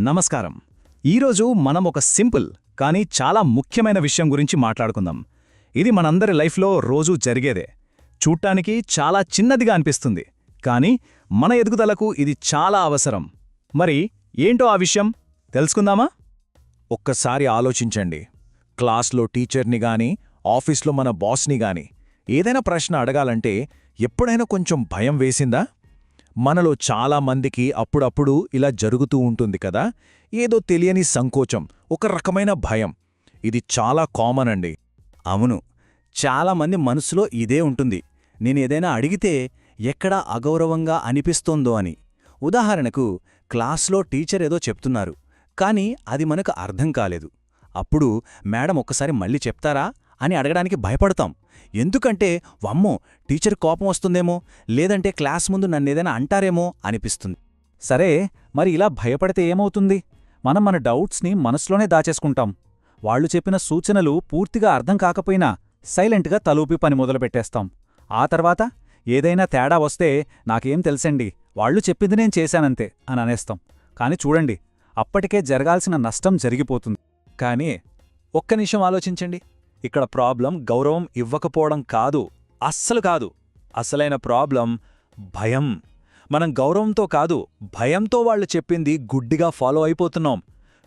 నమస్కారం. ఈరోజు మనం ఒక సింపుల్ కానీ చాలా ముఖ్యమైన విషయం గురించి మాట్లాడుకుందాం. ఇది మనందరి లైఫ్లో రోజూ జరిగేదే. చూడ్డానికి చాలా చిన్నదిగా అనిపిస్తుంది. కానీ మన ఎదుగుదలకు ఇది చాలా అవసరం. మరి ఏంటో ఆ విషయం? తెలుసుకుందామా? ఒక్కసారి ఆలోచించండి. క్లాస్లో టీచర్ని గాని ఆఫీస్లో మన బాస్ని గాని ఏదైనా ప్రశ్న అడగాలంటే ఎప్పుడైనా కొంచెం భయం వేసిందా? మనలో చాలా మందికి అప్పుడప్పుడు ఇలా జరుగుతూ ఉంటుంది కదా? ఏదో తెలియని సంకోచం ఒక రకమైన భయం. ఇది చాలా కామన్ అండి. అవును. చాలామంది మనసులో ఇదే ఉంటుంది. నేనేదైనా అడిగితే ఎక్కడ అగౌరవంగా అనిపిస్తోందో అని. ఉదాహరణకు క్లాస్లో టీచర్ ఏదో చెప్తున్నారు కానీ అది మనకు అర్థం కాలేదు. అప్పుడు మేడం ఒక్కసారి మళ్ళీ చెప్తారా? అని అడగడానికి భయపడతాం. ఎందుకంటే వమ్మో టీచర్ కోపం వస్తుందేమో లేదంటే క్లాస్ ముందు నన్నేదైనా అంటారేమో అనిపిస్తుంది. సరే మరి ఇలా భయపడితే ఏమవుతుంది? మనం మన డౌట్స్ని మనసులోనే దాచేసుకుంటాం. వాళ్ళు చెప్పిన సూచనలు పూర్తిగా అర్థం కాకపోయినా సైలెంట్గా తలూపి పని మొదలుపెట్టేస్తాం. ఆ తర్వాత ఏదైనా తేడా వస్తే నాకేం తెలుసండి వాళ్ళు చెప్పింది నేను చేశానంతే అని అనేస్తాం. కాని చూడండి అప్పటికే జరగాల్సిన నష్టం జరిగిపోతుంది. కానీ ఒక్క నిమిషం ఆలోచించండి. ఇక్కడ ప్రాబ్లం గౌరవం ఇవ్వకపోవడం కాదు అస్సలు కాదు. అసలైన ప్రాబ్లం భయం. మనం గౌరవంతో కాదు భయంతో వాళ్ళు చెప్పింది గుడ్డిగా ఫాలో అయిపోతున్నాం.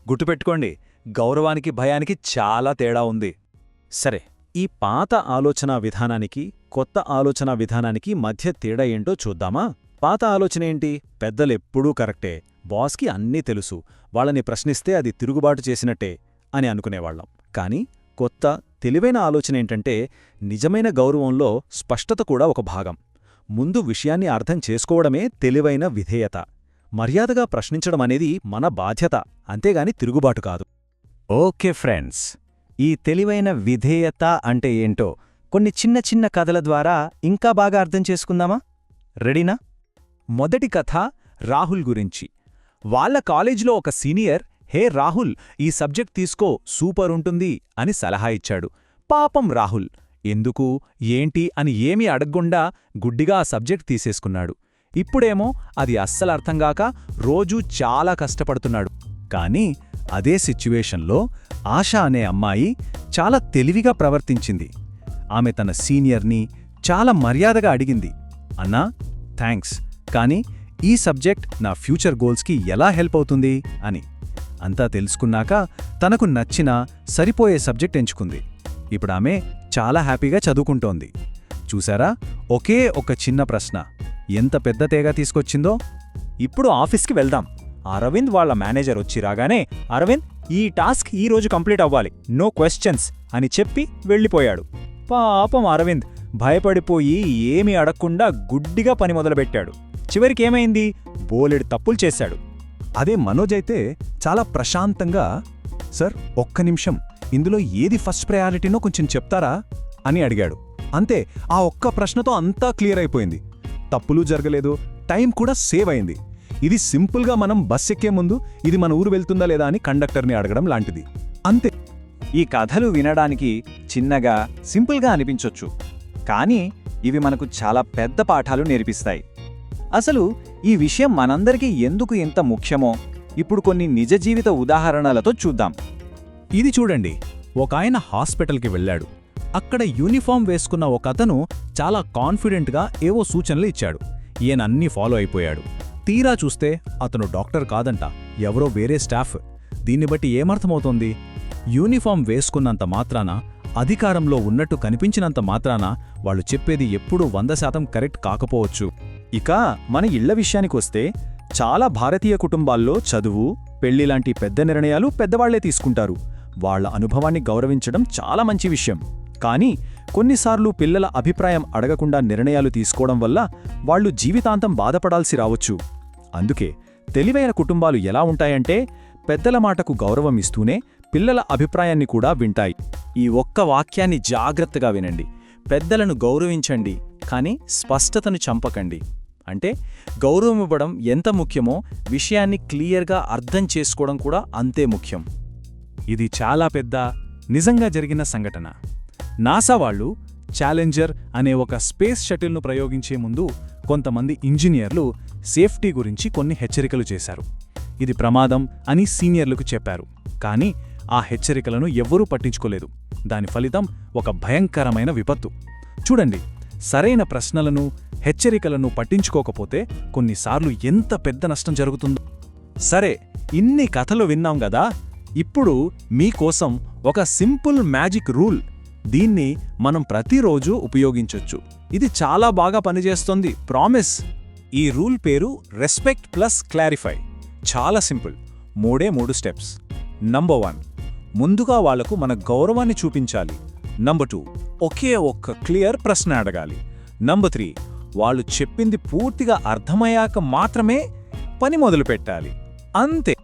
గుర్తుపెట్టుకోండి గౌరవానికి భయానికి చాలా తేడా ఉంది. సరే ఈ పాత ఆలోచనా విధానానికి కొత్త ఆలోచనా విధానానికి మధ్య తేడా ఏంటో చూద్దామా? పాత ఆలోచన ఏంటి? పెద్దలెప్పుడూ కరెక్టే. బాస్కి అన్నీ తెలుసు. వాళ్ళని ప్రశ్నిస్తే అది తిరుగుబాటు చేసినట్టే అని అనుకునేవాళ్ళం కాని కొత్త తెలివైన ఆలోచన ఏంటంటే నిజమైన గౌరవంలో స్పష్టత కూడా ఒక భాగం. ముందు విషయాన్ని అర్థం చేసుకోవడమే తెలివైన విధేయత. మర్యాదగా ప్రశ్నించడమనేది మన బాధ్యత అంతేగాని తిరుగుబాటు కాదు. ఓకే ఫ్రెండ్స్ ఈ తెలివైన విధేయత అంటే ఏంటో కొన్ని చిన్న చిన్న కథల ద్వారా ఇంకా బాగా అర్థం చేసుకుందామా? రెడీనా? మొదటి కథ రాహుల్ గురించి. వాళ్ళ కాలేజీలో ఒక సీనియర్ హే రాహుల్ ఈ సబ్జెక్ట్ తీసుకో సూపర్ ఉంటుంది అని సలహా ఇచ్చాడు. పాపం రాహుల్. ఎందుకు? ఏంటి? అని ఏమీ అడగకుండా గుడ్డిగా ఆ సబ్జెక్ట్ తీసేసుకున్నాడు. ఇప్పుడేమో అది అస్సలు అర్థంగాక రోజూ చాలా కష్టపడుతున్నాడు. కానీ అదే సిచ్యువేషన్లో ఆశ అనే అమ్మాయి చాలా తెలివిగా ప్రవర్తించింది. ఆమె తన సీనియర్ని చాలా మర్యాదగా అడిగింది. అన్నా థ్యాంక్స్ కానీ ఈ సబ్జెక్ట్ నా ఫ్యూచర్ గోల్స్కి ఎలా హెల్ప్ అవుతుంది? అని. అంతా తెలుసుకున్నాక తనకు నచ్చిన సరిపోయే సబ్జెక్ట్ ఎంచుకుంది. ఇప్పుడామె చాలా హ్యాపీగా చదువుకుంటోంది. చూసారా? ఒకే ఒక చిన్న ప్రశ్న. ఎంత పెద్ద తేగా తీసుకొచ్చిందో? ఇప్పుడు ఆఫీస్కి వెళ్దాం. అరవింద్ వాళ్ళ మేనేజర్ వచ్చి రాగానే అరవింద్ ఈ టాస్క్ ఈ రోజు కంప్లీట్ అవ్వాలి. నో క్వశ్చన్స్ అని చెప్పి వెళ్ళిపోయాడు. పాపం అరవింద్ భయపడిపోయి ఏమీ అడగకుండా గుడ్డిగా పని మొదలుపెట్టాడు. చివరికేమైంది బోలెడు తప్పులు చేశాడు. అదే మనోజ్ అయితే చాలా ప్రశాంతంగా సార్ ఒక్క నిమిషం. ఇందులో ఏది ఫస్ట్ ప్రయారిటీనో కొంచెం చెప్తారా? అని అడిగాడు. అంతే ఆ ఒక్క ప్రశ్నతో అంతా క్లియర్ అయిపోయింది. తప్పులు జరగలేదు. టైం కూడా సేవ్ అయింది. ఇది సింపుల్గా మనం బస్ ఎక్కే ముందు ఇది మన ఊరు వెళ్తుందా లేదా అని కండక్టర్ని అడగడం లాంటిది. అంతే. ఈ కథలు వినడానికి చిన్నగా సింపుల్గా అనిపించొచ్చు. కానీ ఇవి మనకు చాలా పెద్ద పాఠాలు నేర్పిస్తాయి. అసలు ఈ విషయం మనందరికీ ఎందుకు ఎంత ముఖ్యమో ఇప్పుడు కొన్ని నిజ జీవిత ఉదాహరణలతో చూద్దాం. ఇది చూడండి. ఒక ఆయన హాస్పిటల్కి వెళ్ళాడు. అక్కడ యూనిఫామ్ వేసుకున్న ఒక అతను చాలా కాన్ఫిడెంట్గా ఏవో సూచనలు ఇచ్చాడు. ఈయనన్నీ ఫాలో అయిపోయాడు. తీరా చూస్తే అతను డాక్టర్ కాదంట ఎవరో వేరే స్టాఫ్. దీన్ని బట్టి ఏమర్థమవుతోంది? యూనిఫామ్ వేసుకున్నంత మాత్రాన అధికారంలో ఉన్నట్టు కనిపించినంత మాత్రాన వాళ్ళు చెప్పేది ఎప్పుడూ వంద శాతం కరెక్ట్ కాకపోవచ్చు. ఇక మన ఇళ్ళ విషయానికొస్తే చాలా భారతీయ కుటుంబాల్లో చదువు పెళ్ళిలాంటి పెద్ద నిర్ణయాలు పెద్దవాళ్ళే తీసుకుంటారు. వాళ్ళ అనుభవాన్ని గౌరవించడం చాలా మంచి విషయం. కానీ కొన్నిసార్లు పిల్లల అభిప్రాయం అడగకుండా నిర్ణయాలు తీసుకోవడం వల్ల వాళ్ళు జీవితాంతం బాధపడాల్సి రావచ్చు. అందుకే తెలివైన కుటుంబాలు ఎలా ఉంటాయంటే పెద్దల మాటకు గౌరవం ఇస్తూనే పిల్లల అభిప్రాయాన్ని కూడా వింటాయి. ఈ ఒక్క వాక్యాన్ని జాగ్రత్తగా వినండి. పెద్దలను గౌరవించండి. కానీ స్పష్టతను చంపకండి. అంటే గౌరవం ఇవ్వడం ఎంత ముఖ్యమో విషయాన్ని క్లియర్గా అర్థం చేసుకోవడం కూడా అంతే ముఖ్యం. ఇది చాలా పెద్ద నిజంగా జరిగిన సంఘటన. నాసా వాళ్ళు ఛాలెంజర్ అనే ఒక స్పేస్ షటిల్ను ప్రయోగించే ముందు కొంతమంది ఇంజనీర్లు సేఫ్టీ గురించి కొన్ని హెచ్చరికలు చేశారు. ఇది ప్రమాదం అని సీనియర్లకు చెప్పారు. కానీ ఆ హెచ్చరికలను ఎవ్వరూ పట్టించుకోలేదు. దాని ఫలితం ఒక భయంకరమైన విపత్తు. చూడండి సరైన ప్రశ్నలను హెచ్చరికలను పట్టించుకోకపోతే కొన్నిసార్లు ఎంత పెద్ద నష్టం జరుగుతుందో. సరే ఇన్ని కథలు విన్నాం గదా ఇప్పుడు మీకోసం ఒక సింపుల్ మ్యాజిక్ రూల్ దీన్ని మనం ప్రతిరోజు ఉపయోగించొచ్చు. ఇది చాలా బాగా పనిచేస్తుంది ప్రామిస్. ఈ రూల్ పేరు రెస్పెక్ట్ ప్లస్ క్లారిఫై. చాలా సింపుల్. మూడే మూడు స్టెప్స్. Number one. ముందుగా వాళ్ళకు మన గౌరవాన్ని చూపించాలి. Number two. ఒకే ఒక్క క్లియర్ ప్రశ్న అడగాలి. నంబర్ త్రీ వాళ్ళు చెప్పింది పూర్తిగా అర్థమయ్యాక మాత్రమే పని మొదలు పెట్టాలి. అంతే.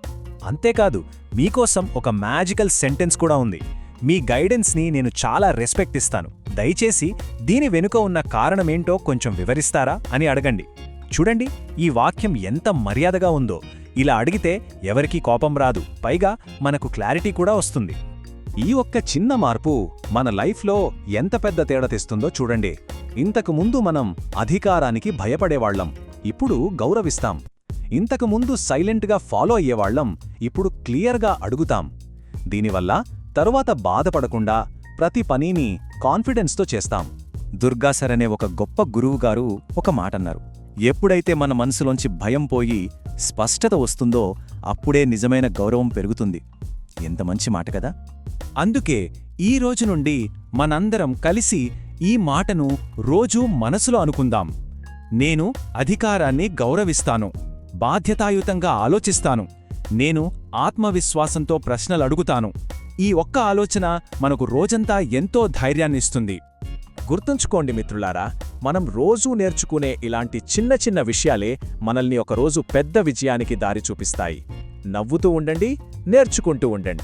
అంతేకాదు మీకోసం ఒక మ్యాజికల్ సెంటెన్స్ కూడా ఉంది. మీ గైడెన్స్ని నేను చాలా రెస్పెక్ట్ ఇస్తాను. దయచేసి దీని వెనుక ఉన్న కారణమేంటో కొంచెం వివరిస్తారా అని అడగండి. చూడండి ఈ వాక్యం ఎంత మర్యాదగా ఉందో. ఇలా అడిగితే ఎవరికీ కోపం రాదు. పైగా మనకు క్లారిటీ కూడా వస్తుంది. ఈ ఒక్క చిన్న మార్పు మన లైఫ్లో ఎంత పెద్ద తేడా తెస్తుందో చూడండి. ఇంతకు ముందు మనం అధికారానికి భయపడేవాళ్ళం ఇప్పుడు గౌరవిస్తాం. ఇంతకు ముందు సైలెంట్గా ఫాలో అయ్యేవాళ్ళం ఇప్పుడు క్లియర్గా అడుగుతాం. దీనివల్ల తరువాత బాధపడకుండా ప్రతి పనిని కాన్ఫిడెన్స్తో చేస్తాం. దుర్గాసర్ అనే ఒక గొప్ప గురువుగారు ఒక మాటన్నారు ఎప్పుడైతే మన మనసులోంచి భయం పోయి స్పష్టత వస్తుందో అప్పుడే నిజమైన గౌరవం పెరుగుతుంది. ఎంత మంచి మాట కదా? అందుకే ఈ రోజు నుండి మనందరం కలిసి ఈ మాటను రోజూ మనసులో అనుకుందాం. నేను అధికారాన్ని గౌరవిస్తాను బాధ్యతాయుతంగా ఆలోచిస్తాను నేను ఆత్మవిశ్వాసంతో ప్రశ్నలు అడుగుతాను. ఈ ఒక్క ఆలోచన మనకు రోజంతా ఎంతో ధైర్యాన్నిస్తుంది. గుర్తుంచుకోండి మిత్రులారా మనం రోజూ నేర్చుకునే ఇలాంటి చిన్న చిన్న విషయాలే మనల్ని ఒకరోజు పెద్ద విజయానికి దారి చూపిస్తాయి. నవ్వుతూ ఉండండి నేర్చుకుంటూ ఉండండి.